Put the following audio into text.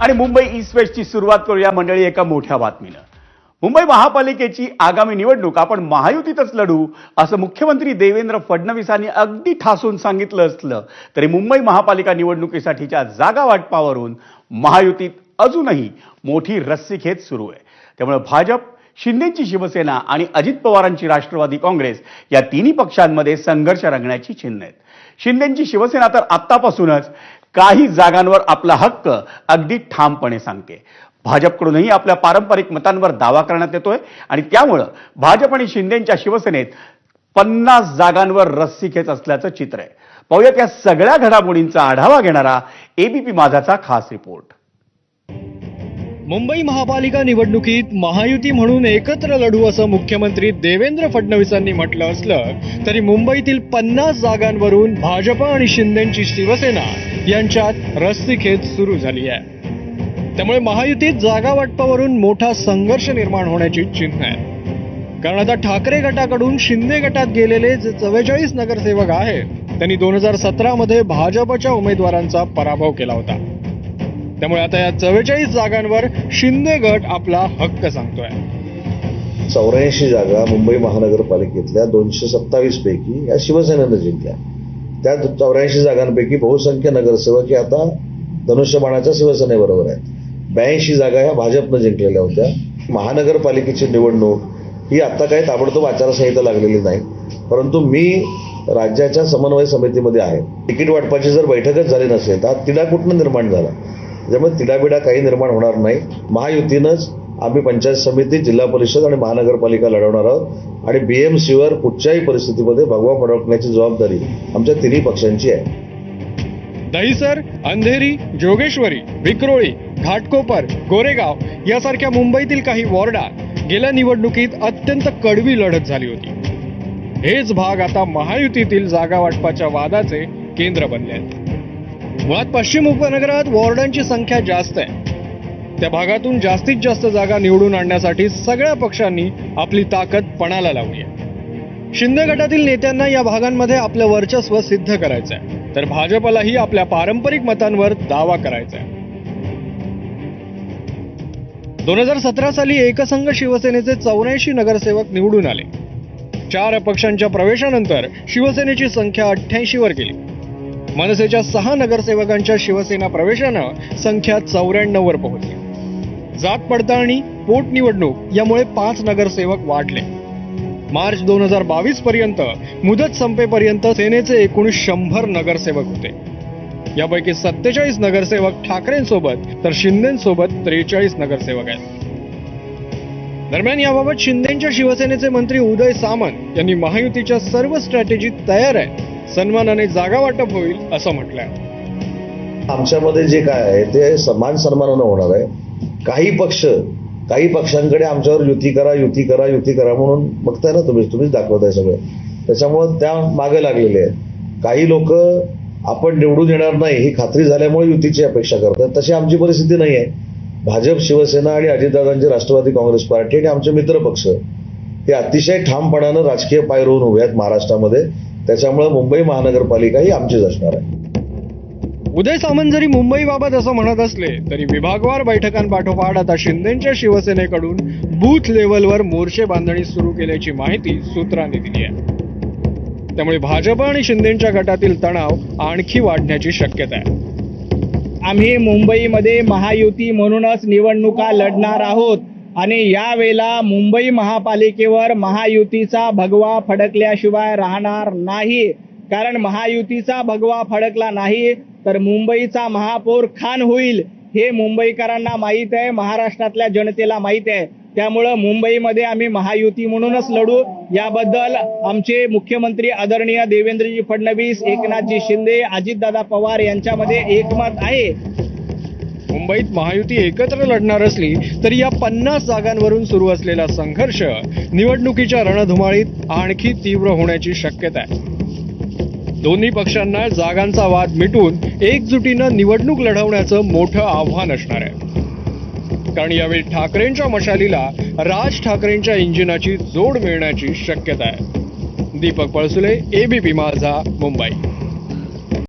आणि मुंबई ईस्ट वेस्टची सुरुवात करूया मंडळी एका मोठ्या बातमीनं. मुंबई महापालिकेची आगामी निवडणूक आपण महायुतीतच लढू असं मुख्यमंत्री देवेंद्र फडणवीसांनी अगदी ठासून सांगितलं असलं तरी मुंबई महापालिका निवडणुकीसाठीच्या जागा वाटपावरून महायुतीत अजूनही मोठी रस्सीखेच सुरू आहे. त्यामुळे भाजप शिंदेची शिवसेना आणि अजित पवारांची राष्ट्रवादी काँग्रेस या तिन्ही पक्षांमध्ये संघर्ष रंगण्याची चिन्ह आहेत. शिंदेची शिवसेना तर आत्तापासूनच काही जागांवर आपला हक्क अगदी ठामपणे सांगते. भाजपकडूनही आपल्या पारंपरिक मतांवर दावा करण्यात येतोय आणि त्यामुळं भाजप आणि शिंदेच्या शिवसेनेत पन्नास जागांवर रस्सी घेत असल्याचं चित्र आहे. पाहूयात या सगळ्या घडामोडींचा आढावा घेणारा एबीपी माझाचा खास रिपोर्ट मुंबई महापालिका निवडणुकीत महायुती म्हणून एकत्र लढू असं मुख्यमंत्री देवेंद्र फडणवीसांनी म्हटलं असलं तरी मुंबईतील पन्नास जागांवरून भाजपा आणि शिंदेची शिवसेना यांच्यात रस्तीखेच सुरू झाली आहे. त्यामुळे महायुतीत जागा वाटपावरून मोठा संघर्ष निर्माण होण्याची चिन्ह आहे. कारण आता ठाकरे गटाकडून शिंदे गटात गेलेले जे चव्वेचाळीस नगरसेवक आहेत त्यांनी दोन हजार सतरामध्ये भाजपच्या उमेदवारांचा पराभव केला होता. त्यामुळे आता या चव्वेचाळीस जागांवर शिंदे गट आपला हक्क सांगतोय. चौऱ्याऐंशी जागा मुंबई महानगरपालिकेतल्या दोनशे सत्तावीस पैकी या शिवसेनेनं जिंकल्या. त्या चौऱ्याऐंशी जागांपैकी बहुसंख्य नगरसेवक हे आता धनुष्यबाणाच्या शिवसेनेबरोबर आहेत. ब्याऐंशी जागा ह्या भाजपनं जिंकलेल्या होत्या. महानगरपालिकेची निवडणूक ही आता काही ताबडतोब आचारसंहिता लागलेली नाही. परंतु मी राज्याच्या समन्वय समितीमध्ये आहे. तिकीट वाटपाची जर बैठकच झाली नसेल तर हा कुठनं निर्माण झाला? त्यामुळे तिडाबिडा काही निर्माण होणार नाही. महायुतीनंच आम्ही पंचायत समिती जिल्हा परिषद आणि महानगरपालिका लढवणार आहोत. आणि बीएमसीवर कुठच्याही परिस्थितीमध्ये भगवा फडकण्याची जबाबदारी आमच्या तिन्ही पक्षांची आहे. दहिसर अंधेरी जोगेश्वरी विक्रोळी घाटकोपर गोरेगाव यासारख्या मुंबईतील काही वॉर्डात गेल्या निवडणुकीत अत्यंत कडवी लढत झाली होती. हेच भाग आता महायुतीतील जागा वाटपाच्या वादाचे केंद्र बनले आहेत. मुळात पश्चिम उपनगरात वॉर्डांची संख्या जास्त आहे. त्या भागातून जास्तीत जास्त जागा निवडून आणण्यासाठी सगळ्या पक्षांनी आपली ताकद पणाला लावली आहे. शिंदे गटातील नेत्यांना या भागांमध्ये आपलं वर्चस्व सिद्ध करायचं आहे तर भाजपलाही आपल्या पारंपरिक मतांवर दावा करायचा आहे दोन हजार सतरा साली एकसंघ शिवसेनेचे चौऱ्याऐंशी नगरसेवक निवडून आले. चार अपक्षांच्या प्रवेशानंतर शिवसेनेची संख्या अठ्ठ्याऐंशी वर गेली. मनसेच्या सहा नगरसेवकांच्या शिवसेना प्रवेशानं संख्या चौऱ्याण्णववर पोहोचली. जात पडताळणी पोटनिवडणूक यामुळे पाच नगरसेवक वाढले. मार्च दोन हजार बावीस पर्यंत मुदत संपेपर्यंत सेनेचे एकूण शंभर नगरसेवक होते. यापैकी सत्तेचाळीस नगरसेवक ठाकरेंसोबत तर शिंदेसोबत त्रेचाळीस नगरसेवक आहेत. दरम्यान याबाबत शिंदेच्या शिवसेनेचे मंत्री उदय सामंत यांनी महायुतीच्या सर्व स्ट्रॅटेजी तयार आहे सन्मानाने जागा वाटप होईल असं म्हटलंय. आमच्यामध्ये जे काय आहे ते समान सन्मानानं होणार आहे. काही पक्ष काही पक्षांकडे आमच्यावर युती करा युती करा युती करा म्हणून बघताय ना तुम्ही तुम्हीच दाखवताय सगळं. त्याच्यामुळं त्या मागे लागलेले आहेत. काही लोक आपण निवडून येणार नाही ही खात्री झाल्यामुळे युतीची अपेक्षा करतात. तशी आमची परिस्थिती नाही आहे भाजप शिवसेना आणि अजितदादांची राष्ट्रवादी काँग्रेस पार्टी आणि आमचे मित्र पक्ष हे अतिशय ठामपणानं राजकीय पाय रोवून उभे आहेत महाराष्ट्रामध्ये. त्याच्यामुळे मुंबई महानगरपालिका ही आमचीच असणार आहे. उदय सामंत जरी मुंबईबाबत असं म्हणत असले तरी विभागवार बैठकांपाठोपाठ आता शिंदेच्या शिवसेनेकडून बूथ लेवलवर मोर्चे बांधणी सुरू केल्याची माहिती सूत्रांनी दिली आहे. त्यामुळे भाजप आणि शिंदेच्या गटातील तणाव आणखी वाढण्याची शक्यता आहे. आम्ही मुंबईमध्ये महायुती म्हणूनच निवडणुका लढणार आहोत. आणि यावेळेला मुंबई महापालिकेवर महायुतीचा भगवा फडकल्याशिवाय राहणार नाही. कारण महायुतीचा भगवा फडकला नाही तर मुंबईचा महापौर खान होईल हे मुंबईकरांना माहीत आहे महाराष्ट्रातल्या जनतेला माहीत आहे. त्यामुळं मुंबईमध्ये आम्ही महायुती म्हणूनच लढू. याबद्दल आमचे मुख्यमंत्री आदरणीय देवेंद्रजी फडणवीस एकनाथजी शिंदे अजितदादा पवार यांच्यामध्ये एकमत आहे. मुंबईत महायुती एकत्र लढणार असली तरी या पन्नास जागांवरून सुरू असलेला संघर्ष निवडणुकीच्या रणधुमाळीत आणखी तीव्र होण्याची शक्यता आहे. दोन्ही पक्षांना जागांचा वाद मिटून एकजुटीनं निवडणूक लढवण्याचं मोठं आव्हान असणार आहे. कारण यावेळी ठाकरेंच्या मशालीला राज ठाकरेंच्या इंजिनाची जोड मिळण्याची शक्यता आहे. दीपक पळसुले एबीपी माझा मुंबई.